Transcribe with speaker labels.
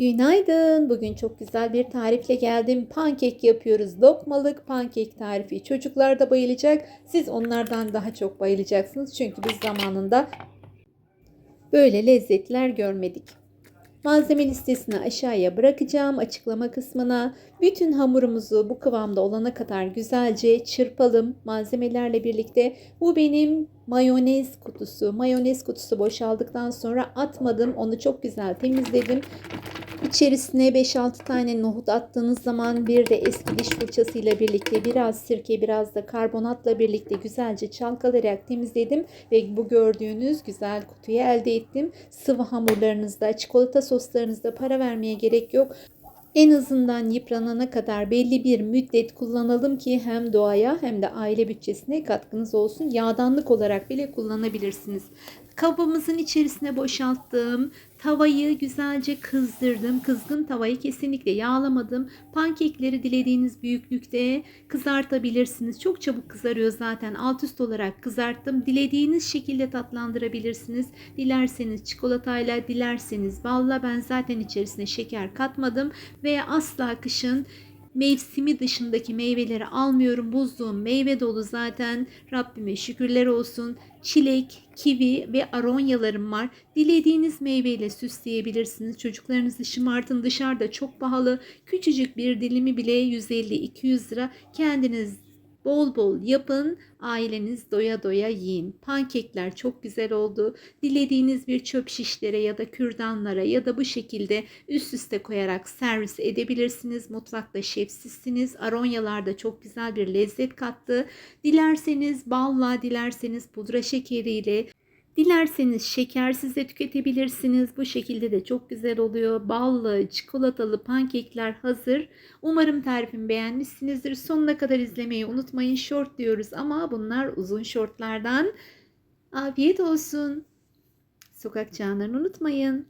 Speaker 1: Günaydın. Bugün çok güzel bir tarifle geldim. Pankek yapıyoruz. Lokmalık pankek tarifi. Çocuklar da bayılacak. Siz onlardan daha çok bayılacaksınız. Çünkü biz zamanında böyle lezzetler görmedik. Malzeme listesini aşağıya bırakacağım açıklama kısmına. Bütün hamurumuzu bu kıvamda olana kadar güzelce çırpalım malzemelerle birlikte. Bu benim mayonez kutusu. Mayonez kutusu boşaldıktan sonra atmadım. Onu çok güzel temizledim. İçerisine 5-6 tane nohut attığınız zaman bir de eski diş fırçasıyla birlikte biraz sirke biraz da karbonatla birlikte güzelce çalkalayarak temizledim ve bu gördüğünüz güzel kutuyu elde ettim. Sıvı hamurlarınızda, çikolata soslarınızda para vermeye gerek yok. En azından yıpranana kadar belli bir müddet kullanalım ki hem doğaya hem de aile bütçesine katkınız olsun. Yağdanlık olarak bile kullanabilirsiniz. Kabımızın içerisine boşalttım. Tavayı güzelce kızdırdım. Kızgın tavayı kesinlikle yağlamadım. Pankekleri dilediğiniz büyüklükte kızartabilirsiniz. Çok çabuk kızarıyor zaten. Alt üst olarak kızarttım. Dilediğiniz şekilde tatlandırabilirsiniz. Dilerseniz çikolatayla, dilerseniz balla. Ben zaten içerisine şeker katmadım ve asla kışın mevsimi dışındaki meyveleri almıyorum. Buzluğum meyve dolu zaten. Rabbime şükürler olsun. Çilek, kivi ve aronyalarım var. Dilediğiniz meyveyle süsleyebilirsiniz. Çocuklarınızı şımartın. Dışarıda çok pahalı. Küçücük bir dilimi bile 150-200 lira. Kendiniz Bol bol yapın, aileniz doya doya yiyin. Pankekler çok güzel oldu. Dilediğiniz bir çöp şişlere ya da kürdanlara ya da bu şekilde üst üste koyarak servis edebilirsiniz. Mutfakta şefsizsiniz. Aronyalar da çok güzel bir lezzet kattı. Dilerseniz balla, dilerseniz pudra şekeriyle Dilerseniz şekersiz de tüketebilirsiniz. Bu şekilde de çok güzel oluyor. Ballı, çikolatalı pankekler hazır. Umarım tarifimi beğenmişsinizdir. Sonuna kadar izlemeyi unutmayın. Short diyoruz ama bunlar uzun shortlardan. Afiyet olsun. Sokak çağlarını unutmayın.